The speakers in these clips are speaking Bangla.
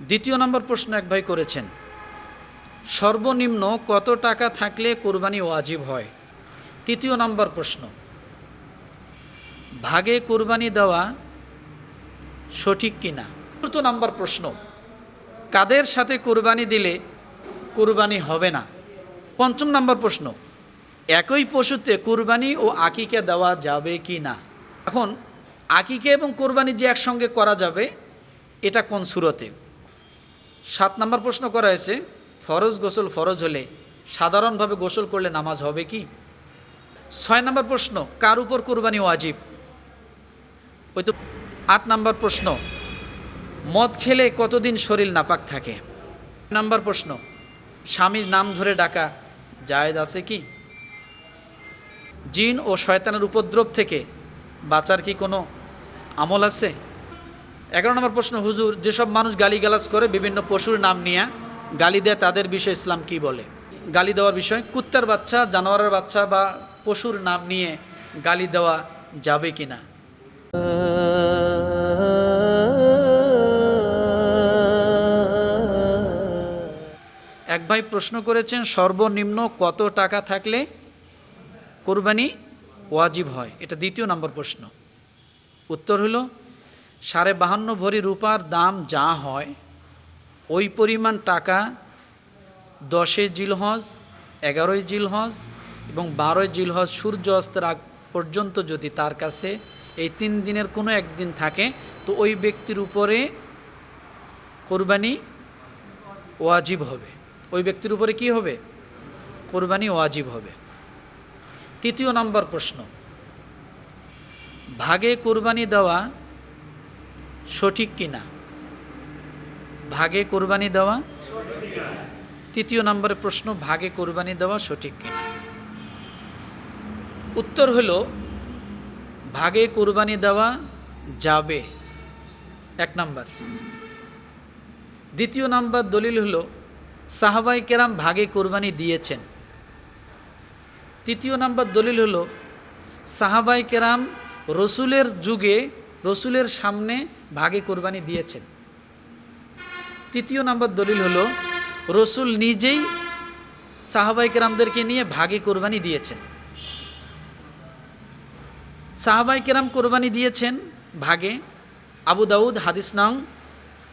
দ্বিতীয় নম্বর প্রশ্ন এক ভাই করেছেন, সর্বনিম্ন কত টাকা থাকলে কোরবানি ওয়াজিব হয়? তৃতীয় নম্বর প্রশ্ন, ভাগে কোরবানি দেওয়া সঠিক কিনা? চতুর্থ নম্বর প্রশ্ন, কাদের সাথে কোরবানি দিলে কোরবানি হবে না? পঞ্চম নম্বর প্রশ্ন, একই পশুতে কোরবানি ও আকিকে দেওয়া যাবে কি না? এখন, আকিকে এবং কোরবানি যে একসঙ্গে করা যাবে, এটা কোন সুরতে? সাত নম্বর প্রশ্ন করা হয়েছে, ফরজ গোসল ফরজ হলে সাধারণভাবে গোসল করলে নামাজ হবে কি? ছয় নম্বর প্রশ্ন, কার উপর কোরবানি ওয়াজিব? ওই তো আট নম্বর প্রশ্ন, মদ খেলে কতদিন শরীর নাপাক থাকে? নাম্বার প্রশ্ন, স্বামীর নাম ধরে ডাকা জায়েজ আছে কি? জিন ও শয়তানের উপদ্রব থেকে বাঁচার কি কোনো আমল আছে? এগারো নম্বর প্রশ্ন, হুজুর, যেসব মানুষ গালিগালাজ করে বিভিন্ন পশুর নাম নিয়ে, গালি দেয় তাদের বিষয়ে ইসলাম কি বলে? গালি দেওয়ার বিষয়, কুত্তার বাচ্চা, জানোয়ারের বাচ্চা বা পশুর নাম নিয়ে গালি দেওয়া যাবে কি না এক ভাই প্রশ্ন করেছেন, সর্বনিম্ন কত টাকা থাকলে কোরবানি ওয়াজিব হয়? এটা দ্বিতীয় নম্বর প্রশ্ন। উত্তর হলো সাড়ে বাহান্ন ভরি রূপার দাম যা হয়, ওই পরিমাণ টাকা দশে জিলহজ, এগারোই জিলহজ এবং বারোই জিলহজ সূর্য অস্তের আগ পর্যন্ত যদি তার কাছে এই তিন দিনের কোনো একদিন থাকে, তো ওই ব্যক্তির উপরে কোরবানি ওয়াজিব হবে। ওই ব্যক্তির উপরে কি হবে? কোরবানি ওয়াজিব হবে। তৃতীয় নম্বর প্রশ্ন। ভাগে কোরবানি দেওয়া সঠিক কিনা? ভাগে কোরবানি দেওয়া? তৃতীয় নম্বরে প্রশ্ন, ভাগে কোরবানি দেওয়া সঠিক কিনা? উত্তর হলো, ভাগে কোরবানি দেওয়া যাবে। এক নাম্বার। দ্বিতীয় নাম্বার দলিল হলো, সাহাবাই কেরাম ভাগে কোরবানি দিয়েছেন। তৃতীয় নাম্বার দলিল হলো, সাহাবাই কেরাম রসুলের যুগে রসুলের সামনে ভাগে কোরবানি দিয়েছেন। তৃতীয় নাম্বার দলিল হলো, রসুল নিজেই সাহাবাই কেরামদেরকে নিয়ে ভাগে কোরবানি দিয়েছেন। সাহাবাই কেরাম কোরবানি দিয়েছেন ভাগে, আবু দাউদ হাদিস নং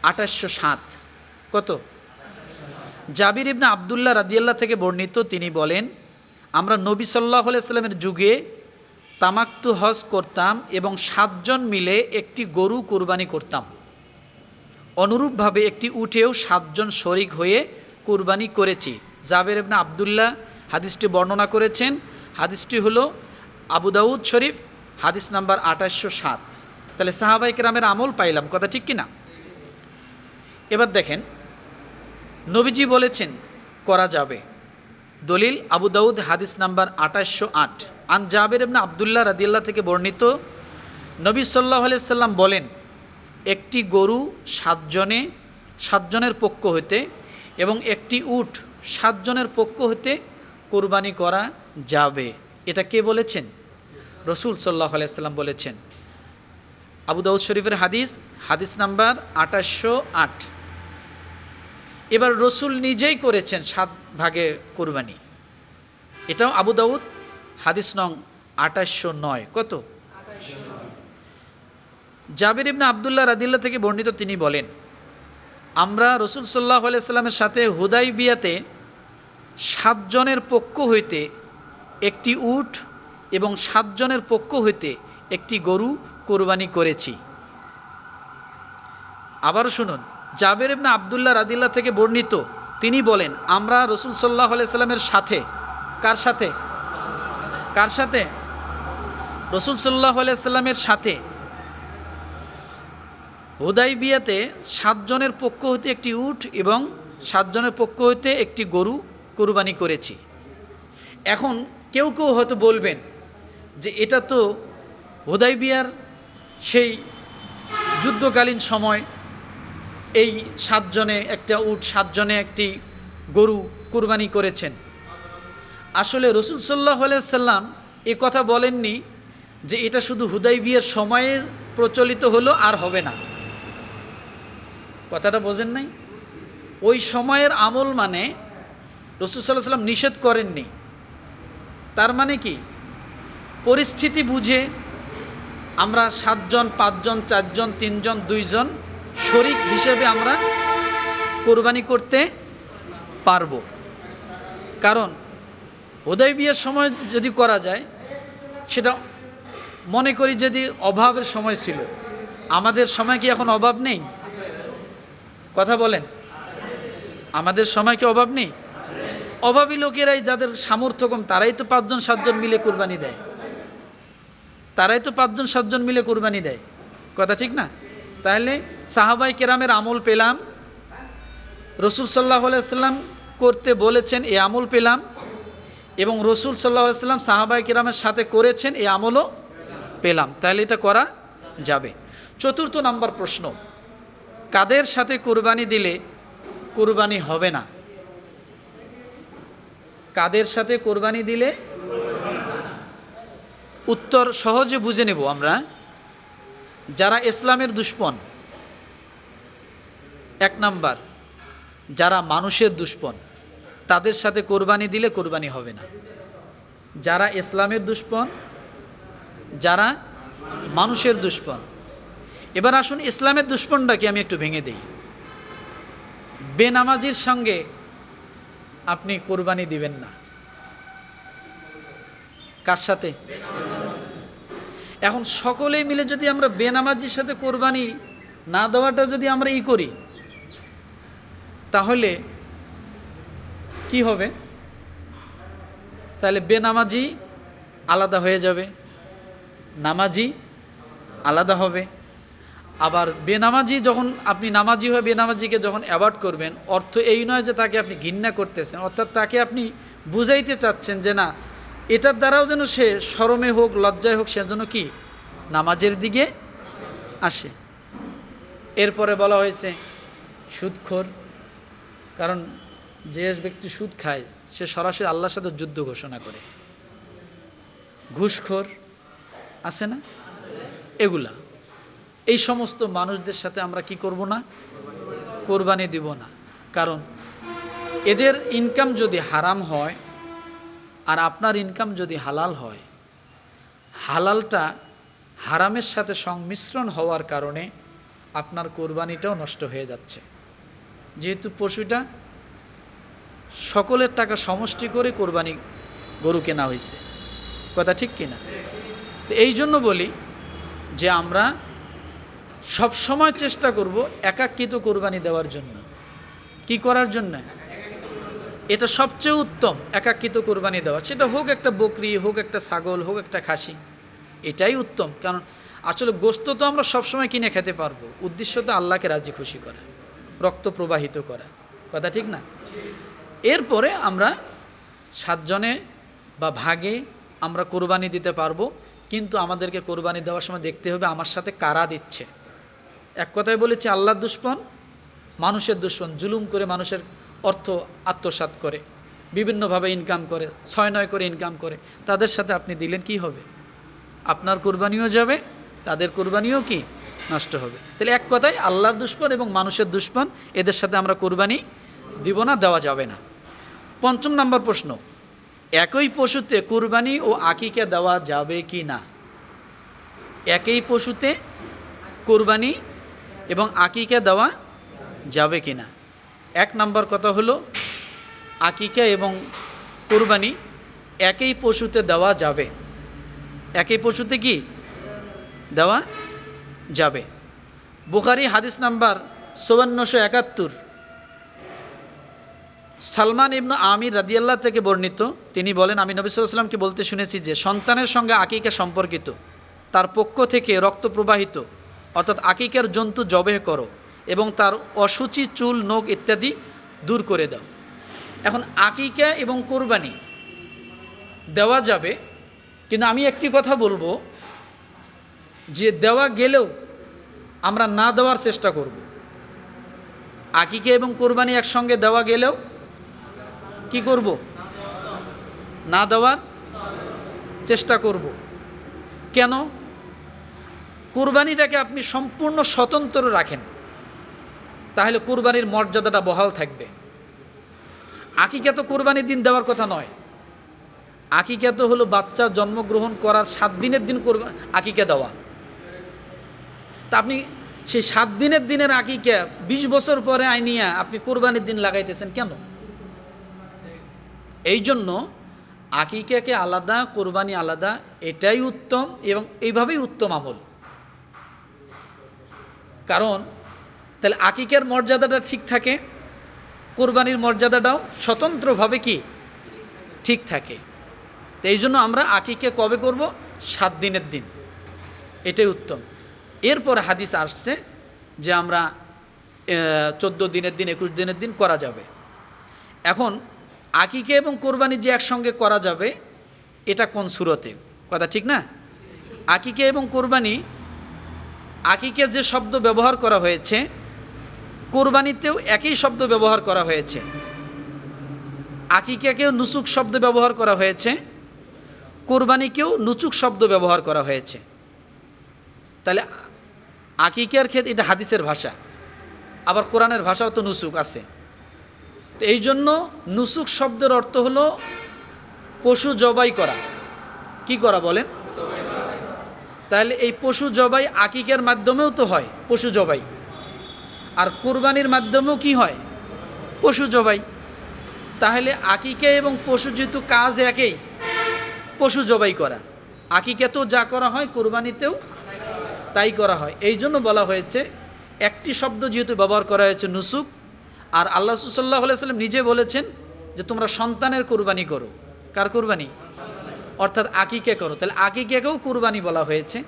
আঠাশশো সাত। কত? জাবির ইবনা আবদুল্লাহ রাদিয়াল্লাহ থেকে বর্ণিত তিনি বলেন, আমরা নবী সাল্লাহ সাল্লামের যুগে তামাক্তু হজ করতাম এবং সাতজন মিলে একটি গরু কোরবানি করতাম। অনুরূপভাবে একটি উঠেও সাতজন শরিক হয়ে কোরবানি করেছি। জাবের ইবনা আবদুল্লাহ হাদিসটি বর্ণনা করেছেন। হাদিসটি হলো আবু দাউদ শরীফ, হাদিস নাম্বার আঠাশশো সাত। তাহলে সাহাবাই কেরামের আমল পাইলাম, কথা ঠিক কিনা? এবার দেখেন, নবীজি বলেছেন, করা যাবে। দলিল আবু দাউদ হাদিস নাম্বার আঠাশশো আট। আন জাবের এমনা আবদুল্লাহ রাদিল্লাহ থেকে বর্ণিত, নবী সাল্লাহ সাল্লাম বলেন, একটি গরু সাতজনে, সাতজনের পক্ষ হতে এবং একটি উট সাতজনের পক্ষ হতে কোরবানি করা যাবে। এটা কে বলেছেন? রসুল সাল্লাহ সাল্লাম বলেছেন। আবু দাউদ শরীফের হাদিস হাদিস নাম্বার আঠাশশো আট। এবার রসুল নিজেই করেছেন সাত ভাগে কোরবানি। এটাও আবু দাউদ হাদিস নং আঠাশশো নয়। কত? জাবির ইবনা আবদুল্লাহ রাদিল্লা থেকে বর্ণিত তিনি বলেন, আমরা রসুল সাল্লাহ সাল্লামের সাথে হুদাই বিয়াতে সাতজনের পক্ষ হইতে একটি উট এবং সাতজনের পক্ষ হইতে একটি গরু কোরবানি করেছি। আবার শুনুন, জাবের ইবনা আবদুল্লাহ রাদিল্লা থেকে বর্ণিত তিনি বলেন, আমরা রসুল সাল্লাহ সাল্লামের সাথে, কার সাথে? কার সাথে? রসুল সাল্লাহ সাল্লামের সাথে। হুদাই বিয়াতে সাতজনের পক্ষ হতে একটি উঠ এবং সাতজনের পক্ষ হতে একটি গরু কোরবানি করেছি। এখন কেউ কেউ হয়তো বলবেন যে এটা তো হুদাই বিয়ার সেই যুদ্ধকালীন সময় এই সাতজনে একটা উট সাতজনে একটি গরু কুরবানি করেছেন। আসলে রসুল সাল্লাহ সাল্লাম এ কথা বলেননি যে এটা শুধু হুদাই বিয়ের সময়ে প্রচলিত হলো আর হবে না। কথাটা বোঝেন নাই? ওই সময়ের আমল মানে রসুল সাল্লাহ সাল্লাম নিষেধ করেননি। তার মানে কি? পরিস্থিতি বুঝে আমরা সাতজন, পাঁচজন, চারজন, তিনজন, দুইজন শরিক হিসেবে আমরা কোরবানি করতে পারব। কারণ উদয় বিয়ের সময় যদি করা যায়, সেটা মনে করি যদি অভাবের সময় ছিল। আমাদের সময় কি এখন অভাব নেই? কথা বলেন। আমাদের সময় কি অভাব নেই? অভাবী লোকেরাই যাদের সামর্থ্য কম, তারাই তো পাঁচজন, সাতজন মিলে কোরবানি দেয়। তারাই তো পাঁচজন, সাতজন মিলে কোরবানি দেয়। কথা ঠিক না? তাহলে সাহাবাই কেরামের আমল পেলাম। রসুল সাল্লাহ সাল্লাম করতে বলেছেন এই আমল পেলাম এবং রসুল সাল্লাহ সাল্লাম সাহাবাই কেরামের সাথে করেছেন, এই আমলও পেলাম। তাহলে এটা করা যাবে। চতুর্থ নাম্বার প্রশ্ন, কাদের সাথে কোরবানি দিলে কোরবানি হবে না? কাদের সাথে কোরবানি দিলে? উত্তর সহজে বুঝে নেব আমরা। যারা ইসলামের দুশ্মন, এক নাম্বার, যারা মানুষের দুশ্মন তাদের সাথে কোরবানি দিলে কোরবানি হবে না। যারা ইসলামের দুশ্মন, যারা মানুষের দুশ্মন। এবার আসুন ইসলামের দুশ্মনটাকে আমি একটু ভেঙে দিই। বেনামাজির সঙ্গে আপনি কোরবানি দিবেন না। কার সাথে? এখন সকলেই মিলে যদি আমরা বেনামাজির সাথে কোরবানি না দেওয়াটা যদি আমরা ই করি, তাহলে কি হবে? তাহলে বেনামাজি আলাদা হয়ে যাবে। নামাজি আলাদা হবে। আবার বেনামাজি যখন আপনি নামাজি হয়ে বেনামাজিকে যখন অ্যাভয়েড করবেন, অর্থ এই নয় যে তাকে আপনি ঘৃণা করতেছেন, অর্থাৎ তাকে আপনি বুঝাইতে চাচ্ছেন যে না, এটার দ্বারাও যেন সে শরমে হোক, লজ্জায় হোক সে যেন কি? নামাজের দিকে আসে। এরপরে বলা হয়েছে, সুদখোর। কারণ যে ব্যক্তি সুদ খায়, সে সরাসরি আল্লাহর সাথে যুদ্ধ ঘোষণা করে। ঘুষখোর আছে না? এগুলা। এই সমস্ত মানুষদের সাথে আমরা কি করব না? কোরবানি দিব না। কারণ এদের ইনকাম যদি হারাম হয় আর আপনার ইনকাম যদি হালাল হয়, হালালটা হারামের সাথে সংমিশ্রণ হওয়ার কারণে আপনার কোরবানিটাও নষ্ট হয়ে যাচ্ছে। যেহেতু পশুটা সকলের টাকা সমষ্টি করে কোরবানি গরু কেনা হয়েছে। কথা ঠিক কিনা তো এই জন্য বলি যে আমরা সব সময় চেষ্টা করব একাকৃত কোরবানি দেওয়ার জন্য। কি করার জন্য? এটা সবচেয়ে উত্তম একাকৃত কোরবানি দেওয়া। সেটা হোক একটা বকরি, হোক একটা ছাগল, হোক একটা খাসি, এটাই উত্তম। কারণ আসলে গোস্ত তো আমরা সবসময় কিনে খেতে পারব। উদ্দেশ্য তো আল্লাহকে রাজি খুশি করা, রক্ত প্রবাহিত করা। কথা ঠিক না? এরপরে আমরা সাতজনে বা ভাগে আমরা কোরবানি দিতে পারব, কিন্তু আমাদেরকে কোরবানি দেওয়ার সময় দেখতে হবে আমার সাথে কারা দিচ্ছে। এক কথায় বলেছি, আল্লাহর দুশ্মন মানুষের দুশ্মন, জুলুম করে মানুষের অর্থ আত্মসাৎ করে, বিভিন্নভাবে ইনকাম করে, ছয় নয় করে ইনকাম করে। তাদের সাথে আপনি দিলেন কি হবে? আপনার কোরবানিও যাবে, তাদের কোরবানিও কি নষ্ট হবে? তাহলে এক কথায় আল্লাহর দুশ্মন এবং মানুষের দুশ্মন, এদের সাথে আমরা কোরবানি দিব না, দেওয়া যাবে না। পঞ্চম নম্বর প্রশ্ন, একই পশুতে কুরবানি ও আকিকে দেওয়া যাবে কি না? একই পশুতে কুরবানি এবং আকিকা দেওয়া যাবে কি না? এক নম্বর কথা হলো, আকিকা এবং কুরবানি একই পশুতে দেওয়া যাবে। একই পশুতে কি? দেওয়া যাবে। বুখারি হাদিস নাম্বার চৌয়ান্নশো একাত্তর সালমান ইবনু আমির রাদিয়াল্লাহ থেকে বর্ণিত, তিনি বলেন, আমি নবী সাল্লামকে বলতে শুনেছি যে, সন্তানের সঙ্গে আকিকা সম্পর্কিত। তার পক্ষ থেকে রক্ত প্রবাহিত। অর্থাৎ আকিকার জন্তু জবেহ করো এবং তার অসুচি, চুল, নখ ইত্যাদি দূর করে দাও। এখন আকিকা এবং কোরবানি দেওয়া যাবে, কিন্তু আমি একটি কথা বলব, যে দেওয়া গেলেও আমরা না দেওয়ার চেষ্টা করব। আকিকে এবং কোরবানি একসঙ্গে দেওয়া গেলেও কি করব? না দেওয়ার চেষ্টা করব। কেন? কোরবানিটাকে আপনি সম্পূর্ণ স্বতন্ত্র রাখেন। তাহলে কোরবানির মর্যাদাটা বহাল থাকবে। আকিকা তো কোরবানির দিন দেওয়ার কথা নয়। আকিকা তো হলো বাচ্চা জন্মগ্রহণ করার সাত দিনের দিন করবা আকিকা দেওয়া। তা আপনি সেই সাত দিনের দিনের আকিকা বিশ বছর পরে আইনিয়া আপনি কোরবানির দিন লাগাইতেছেন কেন? এই জন্য আকিকাকে আলাদা, কোরবানি আলাদা, এটাই উত্তম এবং এইভাবেই উত্তম আমল। কারণ তাহলে আকিকের মর্যাদাটা ঠিক থাকে, কোরবানির মর্যাদাটাও স্বতন্ত্রভাবে কি? ঠিক থাকে। তো এই জন্য আমরা আকিকে কবে করব? সাত দিনের দিন। এটাই উত্তম। এরপর হাদিস আসছে যে আমরা চোদ্দ দিনের দিন, একুশ দিনের দিন করা যাবে। এখন আকিকে এবং কোরবানি যে একসঙ্গে করা যাবে, এটা কোন সুরতে? কথা ঠিক না? আকিকে এবং কোরবানি, আকিকে যে শব্দ ব্যবহার করা হয়েছে, কোরবানিতেও একই শব্দ ব্যবহার করা হয়েছে। আকিকাকেও নুসুক শব্দ ব্যবহার করা হয়েছে, কোরবানিকেও নুচুক শব্দ ব্যবহার করা হয়েছে। তাহলে আকিকার ক্ষেত্রে এটা হাদিসের ভাষা, আবার কোরআনের ভাষাও তো নুসুক আছে। তো এই জন্য নুসুক শব্দের অর্থ হলো পশু জবাই করা। কি করা বলেন? তাহলে এই পশু জবাই আকিকের মাধ্যমেও তো হয়, পশু জবাই। আর কোরবানির মাধ্যমেও কি হয়? পশু জবাই। তাহলে আকিকে এবং পশু যেহেতু কাজ একই, পশু জবাই করা। আকিকাতেও যা করা হয়, কোরবানিতেও তাই করা হয়। এই জন্য বলা হয়েছে, একটি শব্দ যেহেতু ব্যবহার করা হয়েছে নুসুক আর আল্লাহ সুসাল্লাহ সাল্লাম নিজে বলেছেন যে তোমরা সন্তানের কোরবানি করো। কার কোরবানি? অর্থাৎ আকিকে করো। তাহলে আকিকাকেও কুরবানি বলা হয়েছে।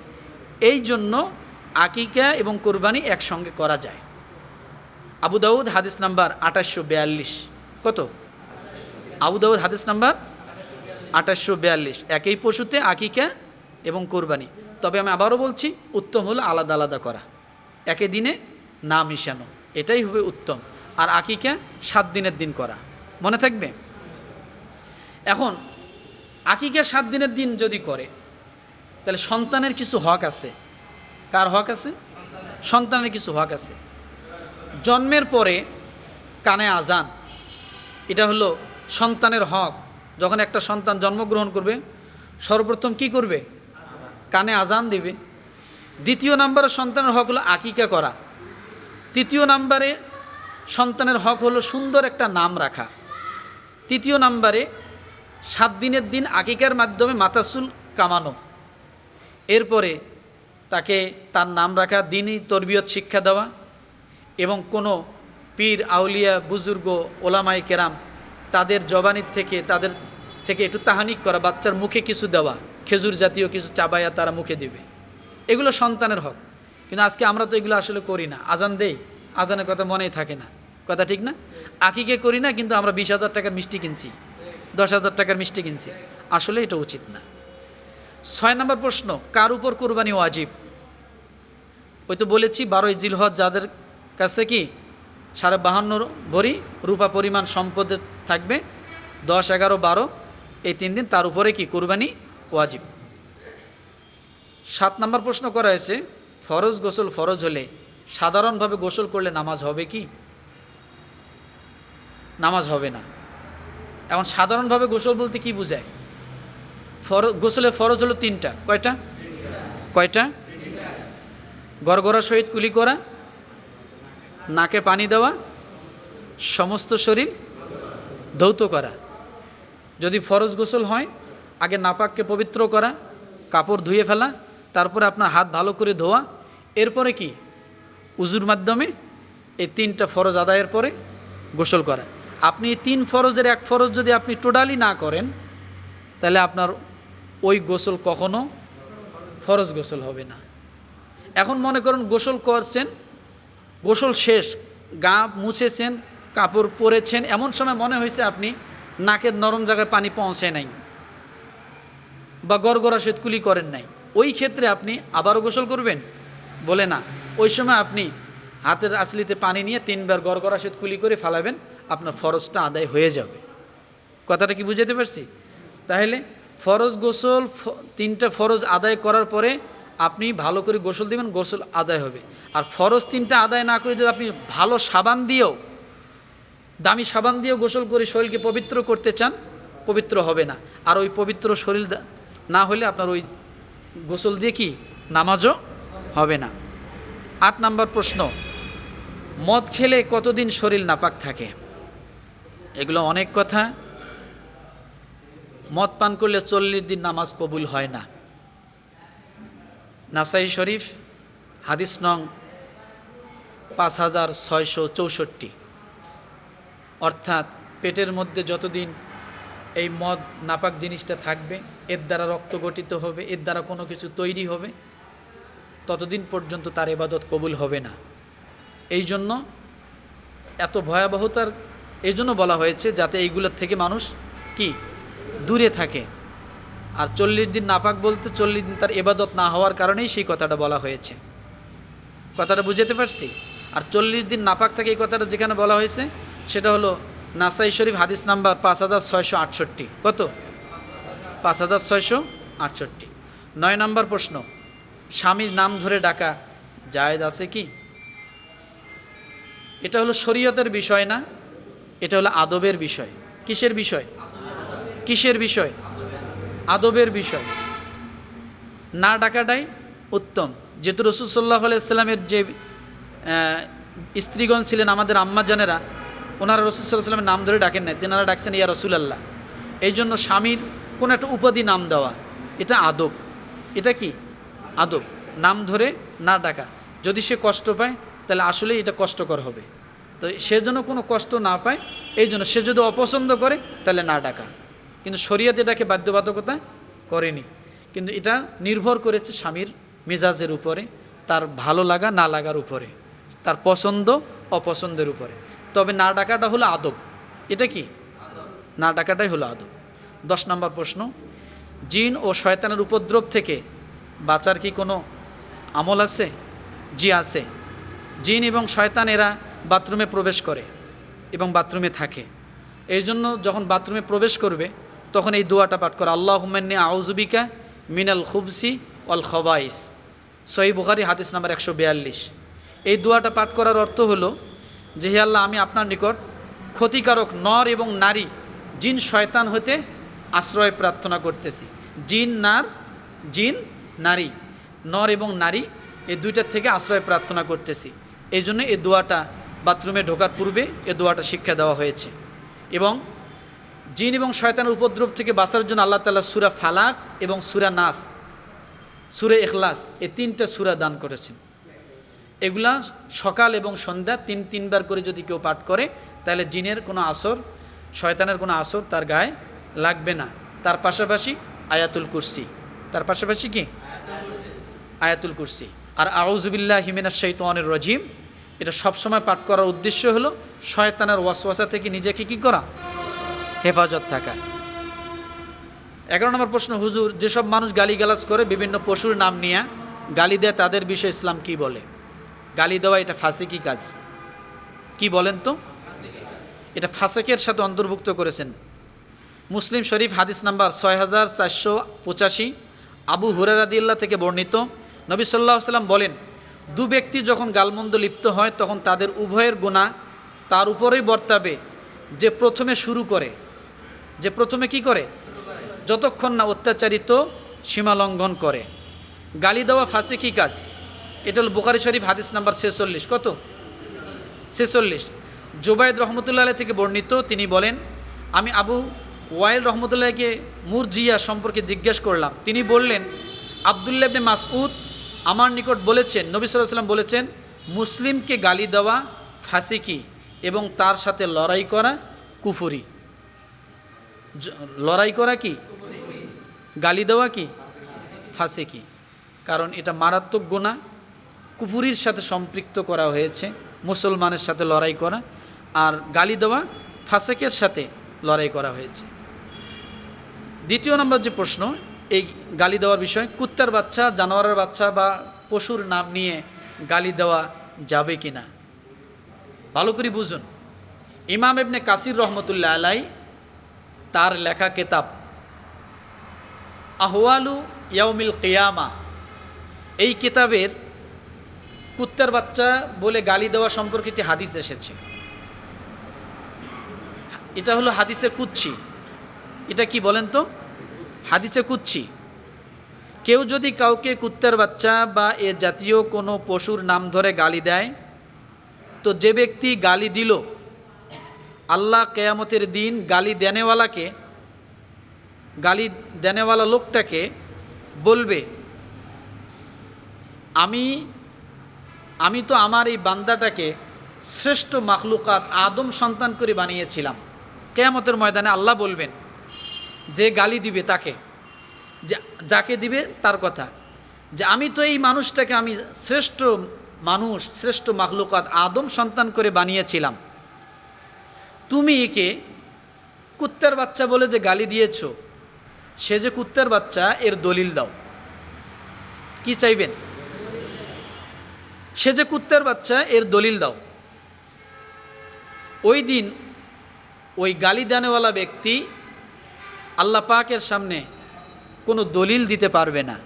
এই জন্য আকিকা এবং কোরবানি একসঙ্গে করা যায়। আবু দাউদ হাদিস নাম্বার আঠাশশো বিয়াল্লিশ। কত? আবু দাউদ হাদিস নাম্বার আঠাশশো বিয়াল্লিশ। একই পশুতে আকিকা এবং কোরবানি। তবে আমি আবারও বলছি, উত্তম হলো আলাদা আলাদা করা। একে দিনে না মিশানো। এটাই হবে উত্তম। আর আকিকা সাত দিনের দিন করা। মনে থাকবে? এখন, আকিকা সাত দিনের দিন যদি করে, তাহলে সন্তানের কিছু হক আছে। কার হক আছে? সন্তানের কিছু হক আছে। জন্মের পরে কানে আজান। এটা হলো সন্তানের হক। যখন একটা সন্তান জন্মগ্রহণ করবে, সর্বপ্রথম কি করবে? কানে আজান দিবে। দ্বিতীয় নাম্বারে সন্তানের হক হলো আকিকা করা। তৃতীয় নাম্বারে সন্তানের হক হলো সুন্দর একটা নাম রাখা। তৃতীয় নাম্বারে, সাত দিনের দিন আকিকার মাধ্যমে মাতাসুল কামানো। এরপরে তাকে তার নাম রাখা, দিনই তরবিয়ত শিক্ষা দেওয়া এবং কোনো পীর, আউলিয়া, বুজুর্গ ওলামাই কেরাম তাদের জবানির থেকে, তাদের থেকে একটু তাহানিক করা, বাচ্চার মুখে কিছু দেওয়া, খেজুর জাতীয় কিছু চাবাইয়া তারা মুখে দেবে। এগুলো সন্তানের হক। কিন্তু আজকে আমরা তো এগুলো আসলে করি না। আজান দেই। আজানের কথা মনেই থাকে না। কথা ঠিক না? আকিকে করি না, কিন্তু আমরা বিশ হাজার টাকার মিষ্টি কিনছি। দশ হাজার টাকার মিষ্টি কিনছি। আসলে এটা উচিত না। ছয় নম্বর প্রশ্ন, কার উপর কোরবানি ওয়াজিব? ওই তো বলেছি, বারোই জিলহজ যাদের কাছে কি? সাড়ে বাহান্ন ভরি রূপা পরিমাণ সম্পদে থাকবে, দশ, এগারো, বারো, এই তিন দিন তার উপরে কি কোরবানি ওয়াজিব? সাত নম্বর প্রশ্ন করা হয়েছে, ফরজ গোসল ফরজ হলে সাধারণভাবে গোসল করলে নামাজ হবে কি? নামাজ হবে না। এখন সাধারণভাবে গোসল বলতে কি বোঝায়? ফর, গোসলের ফরজ হলো তিনটা। কয়টা? কয়টা? গড়গড়া সহিত কুলি করা, নাকে পানি দেওয়া, সমস্ত শরীর ধৌত করা। যদি ফরজ গোসল হয়, আগে নাপাককে পবিত্র করা, কাপড় ধুয়ে ফেলা, তারপরে আপনার হাত ভালো করে ধোয়া। এরপরে কি? উজুর মাধ্যমে এই তিনটা ফরজ আদায়ের পরে গোসল করা। আপনি তিন ফরজের এক ফরজ যদি আপনি টোটালি না করেন, তাহলে আপনার ওই গোসল কখনো ফরজ গোসল হবে না। এখন মনে করুন গোসল করছেন, গোসল শেষ, গা মুছেছেন, কাপড় পরেছেন, এমন সময় মনে হয়েছে আপনি নাকের নরম জায়গায় পানি পৌঁছে নাই বা গড়গড়া কুলি করেন নাই। ওই ক্ষেত্রে আপনি আবারও গোসল করবেন? বলে না। ওই সময় আপনি হাতের আচলিতে পানি নিয়ে তিনবার গড়গড়া কুলি করে ফালাবেন আপনার ফরজটা আদায় হয়ে যাবে। কথাটা কি বুঝাতে পারছি? তাহলে ফরজ গোসল তিনটা ফরজ আদায় করার পরে আপনি ভালো করে গোসল দিবেন, গোসল আদায় হবে। আর ফরজ তিনটা আদায় না করে যদি আপনি ভালো সাবান দিয়েও, দামি সাবান দিয়েও গোসল করে শরীরকে পবিত্র করতে চান, পবিত্র হবে না। আর ওই পবিত্র শরীর না হলে আপনার ওই গোসল দিয়ে কি? নামাজও হবে না। আট নাম্বার প্রশ্ন, মদ খেলে কতদিন শরীর নাপাক থাকে? এগুলো অনেক কথা। মদ পান করলে চল্লিশ দিন নামাজ কবুল হয় না। নাসাই শরীফ, হাদিস নং পাঁচ হাজার ছয়শো চৌষট্টি। অর্থাৎ পেটের মধ্যে যতদিন এই মদ নাপাক জিনিসটা থাকবে, এর দ্বারা রক্ত গঠিত হবে, এর দ্বারা কোনো কিছু তৈরি হবে, ততদিন পর্যন্ত তার এবাদত কবুল হবে না। এই জন্য এত ভয়াবহতার এই জন্য বলা হয়েছে যাতে এইগুলোর থেকে মানুষ কি? দূরে থাকে। আর চল্লিশ দিন নাপাক বলতে চল্লিশ দিন তার এবাদত না হওয়ার কারণেই সেই কথাটা বলা হয়েছে। কথাটা বুঝাতে পারছি? আর চল্লিশ দিন নাপাক থাকে এই কথাটা যেখানে বলা হয়েছে, সেটা হলো নাসাই শরীফ হাদিস নাম্বার পাঁচ হাজার ছয়শো আটষট্টি। কত? পাঁচ হাজার ছয়শো আটষট্টি। নয় নম্বর প্রশ্ন, স্বামীর নাম ধরে ডাকা জায়েজ আছে কি? এটা হলো শরীয়তের বিষয় না এটা হলো আদবের বিষয়। কিসের বিষয়? কিসের বিষয়? আদবের বিষয়। না ডাকাটাই উত্তম। যেহেতু রসুল সাল্লাহ আলাইস্লামের যে স্ত্রীগণ ছিলেন আমাদের আম্মা জানেরা, ওনারা রসুল সাল্লামের নাম ধরে ডাকেন নাই। তেনারা ডাকছেন, ইয়া রসুল আল্লাহ এই জন্য স্বামীর কোনো একটা উপাধি নাম দেওয়া, এটা আদব। এটা কি? আদব। নাম ধরে না ডাকা। যদি সে কষ্ট পায়, তাহলে আসলে এটা কষ্টকর হবে। তো সে যেন কোনো কষ্ট না পায়, এই জন্য সে যদি অপছন্দ করে, তাহলে না ডাকা। কিন্তু শরীয়ত এটাকে বাধ্যবাধকতা করেনি। কিন্তু এটা নির্ভর করেছে স্বামীর মেজাজের উপরে, তার ভালো লাগা, না লাগার উপরে, তার পছন্দ, অপছন্দের উপরে। তবে না ডাকাটা হলো আদব। এটা কি? না ডাকাটাই হলো আদব। দশ নম্বর প্রশ্ন, জিন ও শয়তানের উপদ্রব থেকে বাঁচার কি কোনো আমল আছে? জি আছে। জিন এবং শয়তান এরা বাথরুমে প্রবেশ করে এবং বাথরুমে থাকে। এই জন্য যখন বাথরুমে প্রবেশ করবে, তখন এই দোয়াটা পাঠ করে আল্লাহ হুম্মান্নি আউজুবিকা মিনাল খুবসি অল খবাইস। সহি বুখারি, হাদিস নাম্বার একশো বিয়াল্লিশ। এই দোয়াটা পাঠ করার অর্থ হলো যে, হে আল্লাহ, আমি আপনার নিকট ক্ষতিকারক নর এবং নারী, জিন, শয়তান হতে আশ্রয় প্রার্থনা করতেছি। জিন, নার, জিন, নারী, নর এবং নারী, এই দুইটার থেকে আশ্রয় প্রার্থনা করতেছি। এই জন্য এই দোয়াটা বাথরুমে ঢোকার পূর্বে এ দোয়াটা শিক্ষা দেওয়া হয়েছে। এবং জিন এবং শয়তানের উপদ্রব থেকে বাঁচার জন্য আল্লাহ তালা সুরা ফালাক এবং সুরা নাস, সুরে এখলাস এ তিনটা সুরা দান করেছেন। এগুলা সকাল এবং সন্ধ্যা তিন তিনবার করে যদি কেউ পাঠ করে, তাহলে জিনের কোনো আসর, শয়তানের কোনো আসর তার গায়ে লাগবে না। তার পাশাপাশি আয়াতুল কুরসি। তার পাশাপাশি কি? আয়াতুল কুরসি। আর আউজুবিল্লাহ হিমিনা শৈতানের রজিম। এটা সবসময় পাঠ করার উদ্দেশ্য হলো শয়তানের ওয়াসওয়াসা থেকে নিজেকে কি করা? হেফাজত থাকা। এগারো নম্বর প্রশ্ন, হুজুর, যেসব মানুষ গালিগালাজ করে বিভিন্ন পশুর নাম নিয়ে গালি দেয়, তাদের বিষয়ে ইসলাম কি বলে? গালি দেওয়া এটা ফাঁসিকি কাজ। কি বলেন তো? এটা ফাসেকের সাথে অন্তর্ভুক্ত করেছেন। মুসলিম শরীফ, হাদিস নাম্বার ছয় হাজার চারশো পঁচাশি, আবু হুরারাদিল্লা থেকে বর্ণিত। নবী সাল্লাহ সাল্লাম বলেন দু ব্যক্তি যখন গালমন্দ লিপ্ত হয়, তখন তাদের উভয়ের গুণা তার উপরেই বর্তাবে, যে প্রথমে শুরু করে। যে প্রথমে কি করে? যতক্ষণ না অত্যাচারিত সীমালঙ্ঘন করে। গালি দেওয়া ফাঁসি কি কাজ? এটা হল বুখারি শরীফ, হাদিস নাম্বার ছেচল্লিশ। কত? ছেচল্লিশ। জোবায়দ রহমতুল্লাহ আলাইহ থেকে বর্ণিত, তিনি বলেন, আমি আবু ওয়াইল রহমতুল্লাহকে মুরজিয়া সম্পর্কে জিজ্ঞেস করলাম। তিনি বললেন, আবদুল্লাহ ইবনে মাসউদ আমার নিকট বলেছেন, নবী সাল্লাম বলেছেন, মুসলিমকে গালি দেওয়া ফাঁসিকি এবং তার সাথে লড়াই করা কুফুরি। লড়াই করা কি? গালি দেওয়া কি? ফাঁসে কি কারণ এটা মারাত্মক গোনা কুফুরির সাথে সম্পৃক্ত করা হয়েছে, মুসলমানের সাথে লড়াই করা, আর গালি দেওয়া ফাসেকের সাথে লড়াই করা হয়েছে। দ্বিতীয় নম্বর যে প্রশ্ন এই গালি দেওয়ার বিষয়, কুত্তার বাচ্চা, জানোয়ারের বাচ্চা বা পশুর নাম নিয়ে গালি দেওয়া যাবে কি না ভালো করে বুঝুন। ইমাম এবনে কাসির রহমতুল্লাহ আলাই তার লেখা কেতাব, আহওয়ালু ইয়াউমিল কেয়ামা। এই কিতাবের কুত্তার বাচ্চা বলে গালি দেওয়া সম্পর্কে একটি হাদিস এসেছে। এটা হলো হাদিসে কুচ্ছি এটা কি বলেন তো? হাদিসে কুচ্ছি কেউ যদি কাউকে কুত্তার বাচ্চা বা এ জাতীয় কোনো পশুর নাম ধরে গালি দেয়, তো যে ব্যক্তি গালি দিল, আল্লাহ কেয়ামতের দিন গালি দেনেওয়ালাকে, গালি দেনেওয়ালা লোকটাকে বলবে, আমি আমি তো আমার এই বান্দাটাকে শ্রেষ্ঠ মাখলুকাত আদম সন্তান করে বানিয়েছিলাম। কেয়ামতের ময়দানে আল্লাহ বলবেন যে গালি দিবে তাকে যাকে দিবে তার কথা। যে আমি তো এই মানুষটাকে আমি শ্রেষ্ঠ মানুষ, শ্রেষ্ঠ মাখলুকাত, আদম সন্তান করে বানিয়েছিলাম। তুমি একে কুত্তার বাচ্চা বলে যে গালি দিয়েছ, সে যে কুত্তার বাচ্চা, এর দলিল দাও। কি চাইবেন? সে যে কুত্তার বাচ্চা, এর দলিল দাও। ওই দিন ওই গালি দানেওয়ালা ব্যক্তি আল্লাহ পাকের সামনে কোনো দলিল দিতে পারবে না।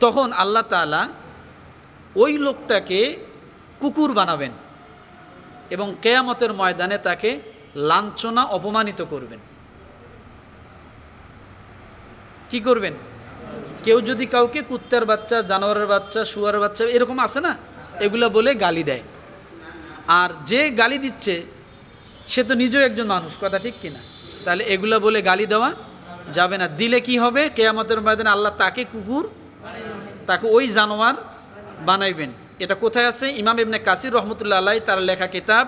তখন আল্লাহ তালা ওই লোকটাকে কুকুর বানাবেন এবং কেয়ামতের ময়দানে তাকে লাঞ্ছনা অপমানিত করবেন। কি করবেন? কেউ যদি কাউকে কুত্তার বাচ্চা, জানোয়ারের বাচ্চা, শুয়ারের বাচ্চা এরকম আছে না? এগুলা বলে গালি দেয়। আর যে গালি দিচ্ছে, সে তো নিজেও একজন মানুষ, কথা ঠিক কিনা? তাহলে এগুলা বলে গালি দেওয়া যাবে না। দিলে কি হবে? কেয়ামতের ময়দানে আল্লাহ তাকে কুকুর, তাকে ওই জানোয়ার বানাইবেন। এটা কোথায় আছে? ইমাম ইবনে কাসির রহমতুল্লা আল্লাহ তার লেখা কিতাব,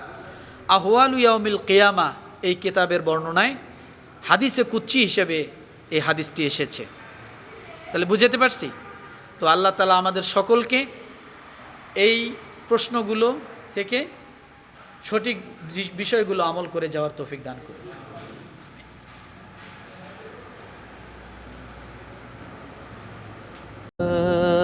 আহওয়ালু ইয়াউমিল কেয়ামা। এই কিতাবের বর্ণনায় হাদিসে কুচ্চি হিসেবে এই হাদিসটি এসেছে। তাহলে বুঝাতে পারছি? তো আল্লাহ তালা আমাদের সকলকে এই প্রশ্নগুলো থেকে সঠিক বিষয়গুলো আমল করে যাওয়ার তৌফিক দান করুন। Uh...